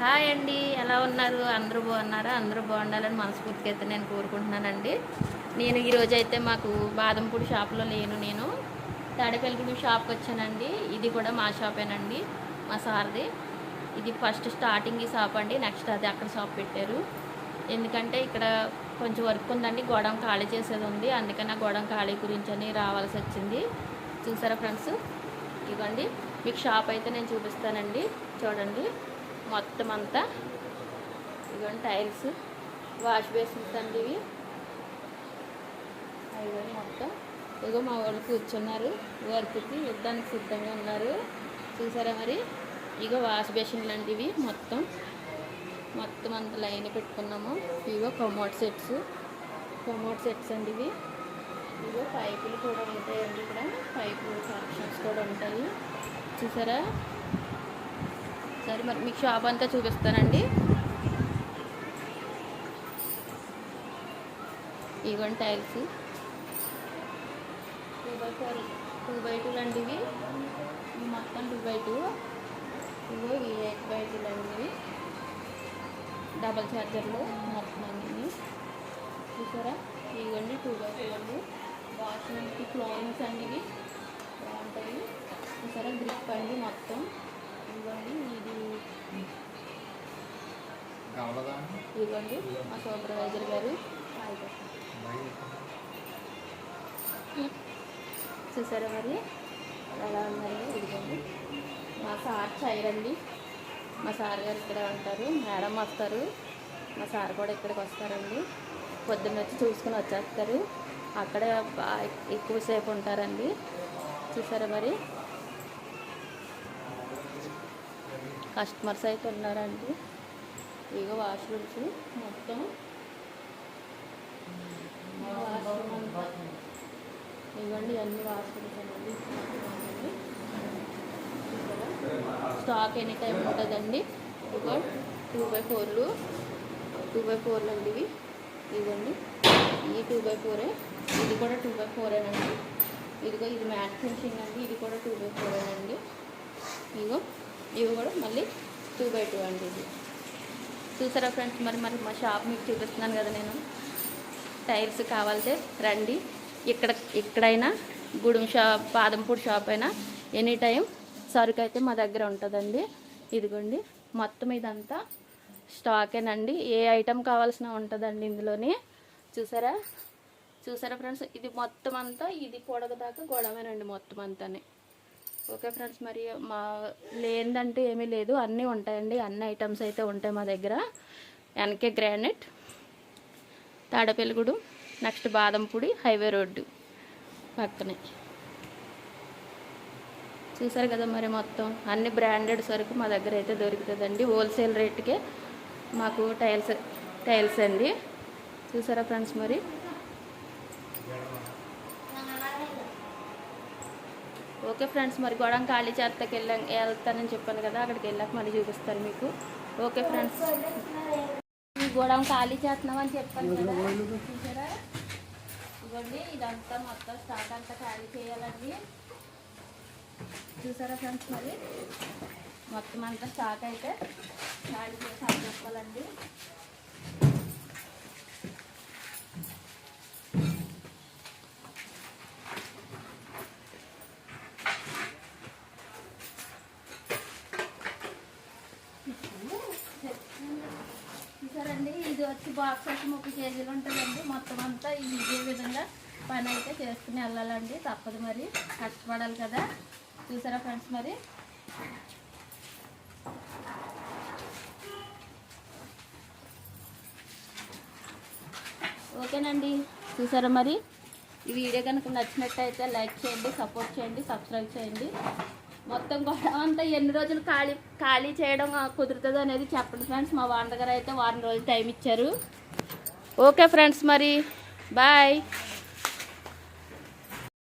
Hi అండి ఎలా ఉన్నారు? అందరూ బాగున్నారా? అందరూ బాగుండాలని మనస్ఫూర్తిగా అయితే నేను కోరుకుంటున్నానండి. నేను ఈరోజు అయితే మాకు బాదంపూడి షాప్లో లేను నేను. తాడేపల్లిగూడి షాప్కి వచ్చానండి. ఇది కూడా మా షాపేనండి మా సార్ది. ఇది ఫస్ట్ స్టార్టింగ్ ఈ షాప్ అండి నెక్స్ట్ అది అక్కడ షాప్ పెట్టారు. ఎందుకంటే ఇక్కడ కొంచెం వర్క్ ఉందండి గోడం ఖాళీ చేసేది ఉంది. అందుకని ఆ గోడం ఖాళీ గురించి అని రావాల్సి వచ్చింది. చూసారా ఫ్రెండ్స్? ఇవ్వండి మీకు షాప్ అయితే నేను చూపిస్తానండి. చూడండి. మొత్తం అంతా ఇదిగోండి టైల్స్ వాష్ బేసిన్స్ అండి ఇవి. ఇదిగోండి మొత్తం. ఇదిగో మా వాళ్ళు కూర్చున్నారు వర్క్కి యుద్ధానికి సిద్ధంగా ఉన్నారు. చూసారా మరి? ఇగో వాష్ బేసిన్ లాంటివి మొత్తం. మొత్తం అంత లైన్ పెట్టుకున్నాము. ఇగో కమోట్ సెట్స్ కమోట్ సెట్స్ అండి ఇవి. ఇగో పైపులు కూడా ఉంటాయండి ఇక్కడ. పైపు కనెక్షన్స్ కూడా ఉంటాయి. చూసారా? సరే మరి మీకు షాప్ అంతా చూపిస్తానండి. ఇవ్వండి tiles. Two by four two by two అండి ఇవి. మొత్తం టూ బై టూ. ఇవో ఇవి ఎయిట్ బై టూ అండి ఇవి. డబల్ ఛార్జర్లు మొత్తం అండి ఇవి. చూసారా? ఇవ్వండి టూ బై టూ అండి వాష్రూమ్కి ఫ్లోరింగ్స్ అండి ఇవి. బాగుంటాయి. చూసారా? గ్రిప్ అండి మొత్తం. ఇవ్వండి ఇది ఇవ్వండి మా సూపర్వైజర్ గారు. చూసారా మరి? ఎలా ఉన్నాయో ఇదిగోండి. మా సార్ చైరండి మా సార్ గారు ఇక్కడే ఉంటారు. మేడం వస్తారు. మా సార్ కూడా ఇక్కడికి వస్తారండి. పొద్దున్న వచ్చి చూసుకుని వచ్చేస్తారు. అక్కడే ఎక్కువసేపు ఉంటారండి. చూసారా మరి? కస్టమర్స్ అయితే ఉన్నారండి. ఇగో వాష్రూమ్స్. మొత్తం వాష్రూమ్. ఇవ్వండి అన్ని వాష్రూమ్స్ అండి. స్టాక్ ఎనీ టైం ఉంటుందండి. ఇగో టూ బై ఫోర్లు. టూ బై ఫోర్లు అండి ఇవి. ఇవ్వండి. ఈ టూ బై ఫోరే. ఇది కూడా టూ బై ఫోరేనండి. ఇదిగో ఇది మ్యాట్ ఫినిషింగ్ అండి. ఇది కూడా టూ బై ఫోరేనండి. ఇగో ఇవి కూడా మళ్ళీ టూ బై టూ అండి ఇది చూసారా ఫ్రెండ్స్? మరి మరి మా షాప్ మీకు చూపిస్తున్నాను కదా నేను. టైల్స్ కావాలంటే రండి. ఇక్కడ ఎక్కడైనా గుడుం షాప్ పాదంపూడి షాప్ అయినా ఎనీ టైం సరుకు అయితే మా దగ్గర ఉంటుందండి. ఇదిగోండి మొత్తం ఇదంతా స్టాకేనండి ఏ ఐటెం కావాల్సిన ఉంటుందండి ఇందులోని. చూసారా? చూసారా ఫ్రెండ్స్? ఇది మొత్తం అంతా ఇది పొడగదాకా గొడవేనండి మొత్తం అంతానే. ఓకే ఫ్రెండ్స్ మరి మా లేదంటే ఏమీ లేదు. అన్నీ ఉంటాయండి. అన్ని ఐటమ్స్ అయితే ఉంటాయి మా దగ్గర. ఎన్కే గ్రానైట్ తాడపెలుగుడు నెక్స్ట్ బాదంపూడి హైవే రోడ్డు పక్కనే. చూసారు కదా మరి మొత్తం? అన్ని బ్రాండెడ్ సరుకు మా దగ్గర అయితే దొరుకుతుందండి. హోల్సేల్ రేట్కే మాకు టైల్స్ టైల్స్ అండి. చూసారా ఫ్రెండ్స్ మరి? ఓకే ఫ్రెండ్స్ మరి గొడవ ఖాళీ చేతకి వెళ్ళాం వెళ్తానని చెప్పాను కదా అక్కడికి వెళ్ళాక మళ్ళీ చూపిస్తారు మీకు. Okay friends. ఈ గొడవ ఖాళీ చేస్తున్నామని చెప్పాను కదా. చూసారా? ఇవ్వండి ఇదంతా మొత్తం స్టాక్ అంతా ఖాళీ చేయాలండి. చూసారా ఫ్రెండ్స్ మరి? మొత్తం అంతా స్టాక్ అయితే ఖాళీ చేసి వచ్చి బాక్స్ వచ్చి ముప్పై కేజీలు ఉంటుందండి. మొత్తం అంతా ఇదే విధంగా పని అయితే చేసుకుని వెళ్ళాలండి. తప్పదు మరి. కష్టపడాలి కదా. చూసారా ఫ్రెండ్స్ మరి? ఓకేనండి. చూసారా మరి? ఈ వీడియో కనుక నచ్చినట్టయితే లైక్ చేయండి సపోర్ట్ చేయండి సబ్స్క్రైబ్ చేయండి. మొత్తం కూడా అంతా ఎన్ని రోజులు ఖాళీ ఖాళీ చేయడం కుదురుతుంది అనేది చెప్పండి ఫ్రెండ్స్. మా వాండగారు అయితే వారం రోజులు టైం ఇచ్చారు. ఓకే ఫ్రెండ్స్ మరి. బాయ్.